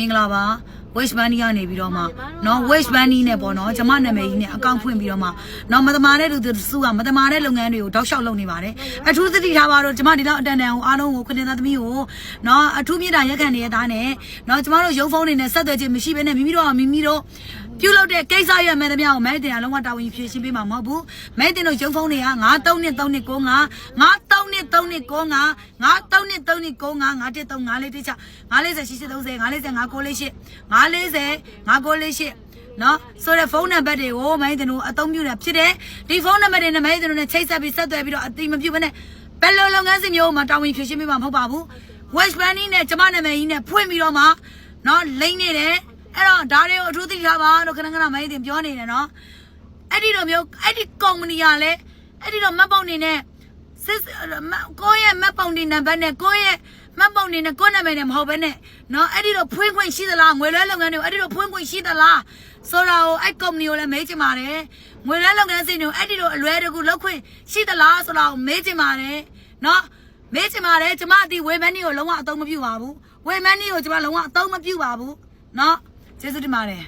မင်္ဂလာပါ waste bunny ကနေပြီးတော့မှနော် waste bunny နဲ့ပေါ့နော်ကျမနာမည်ကြီးနဲ့အကောင့်ဖွင့်ပြီးတော့မှနော်မသမာတဲ့လူသူစုကမသမာတဲ့လုပ်ငန်းတွေကိုတောက်လျှောက်လုပ်နေပါတယ်အထူးသတိထားပါတော့ကျမဒီလောက်အတန်တန်ကိုအားလုံးကိုခွတင်သားသမီးကိုနော်အထူးမြင့်တာရက်ခံနေတဲ့သားနဲ့နော်ကျမတို့ရုပ်ဖုန်းတွေနဲ့ဆက်သွယ်ခြင်းမရှိဘဲနဲ့မိမိတို့ကမိမိတို့ပြုတ်လောက်တဲ့ကိစ္စရမယ်သမျှကိုမဲတင်အောင်လုံးဝတာဝန်ယူဖြေရှင်းပေးမှာမဟုတ်ဘူးမဲတင်တို့ရုပ်ဖုန်းတွေက9 3 2 3 9 9 9 နှစ်3နှစ်9 9 9 3နှစ်3နှစ်9 9 9 1 3 9 4 1 6 9 40 80 30 9 45 9 48 9 40 9 9နော်ဆိုတဲ့ဖုန်းနံပါတ်တွေကိုမိုင်းတင်တို့အသုံးပြုတာဖြစ်တယ်ဒီဖုန်းနံပါတ်တွေနဲ့မိုင်းတင်တို့နဲ့ချိတ်ဆက်ပြီးဆက်သွယ်ပြီးတော့အတိမပြုဘဲနဲ့ဘယ်လိုလုပ်ငန်းစဉ်မျိုးမှတာဝန်ဖြည့်ရှင်းပေးမှာမဟုတ်ပါဘူး West Bunny နဲ့ကျမနာမည်ကြီးနဲ့ဖွင့်ပြီးတော့မှနော်လိမ့်နေတယ်အဲ့တော့ဒါတွေကိုအထူးသိထားပါလို့ခဏခဏမိုင်းတင်ပြောနေတယ်နော်အဲ့ဒီလိုမျိုးအဲ့ဒီကုမ္ပဏီကလည်းအဲ့ဒီတော့မတ်ပေါက်နေနဲ့ စစ်ကိုယ့်ရဲ့မက်ပုံနေနံပါတ်နဲ့ကိုယ့်ရဲ့မက်ပုံနေနဲ့ကိုယ့်နာမည်နဲ့မဟုတ်ဘဲနဲ့နော်အဲ့ဒီတော့ဖွင့်ခွင့်ရှိသလားငွေလွှဲလုပ်ငန်းတွေကိုအဲ့ဒီတော့ဖွင့်ခွင့်ရှိသလားဆိုတာကိုအဲ့ကုမ္ပဏီကိုလည်းမေးချင်ပါတယ်ငွေလွှဲလုပ်ငန်းစဉ်တွေကိုအဲ့ဒီတော့အလွဲတကူလောက်ခွင့်ရှိသလားဆိုတာကိုမေးချင်ပါတယ်နော်မေးချင်ပါတယ်ကျမဒီဝေမန်းနီကိုလုံးဝအသုံးမပြုပါဘူးဝေမန်းနီကိုကျမလုံးဝအသုံးမပြုပါဘူးနော်ကျေးဇူးတင်ပါတယ်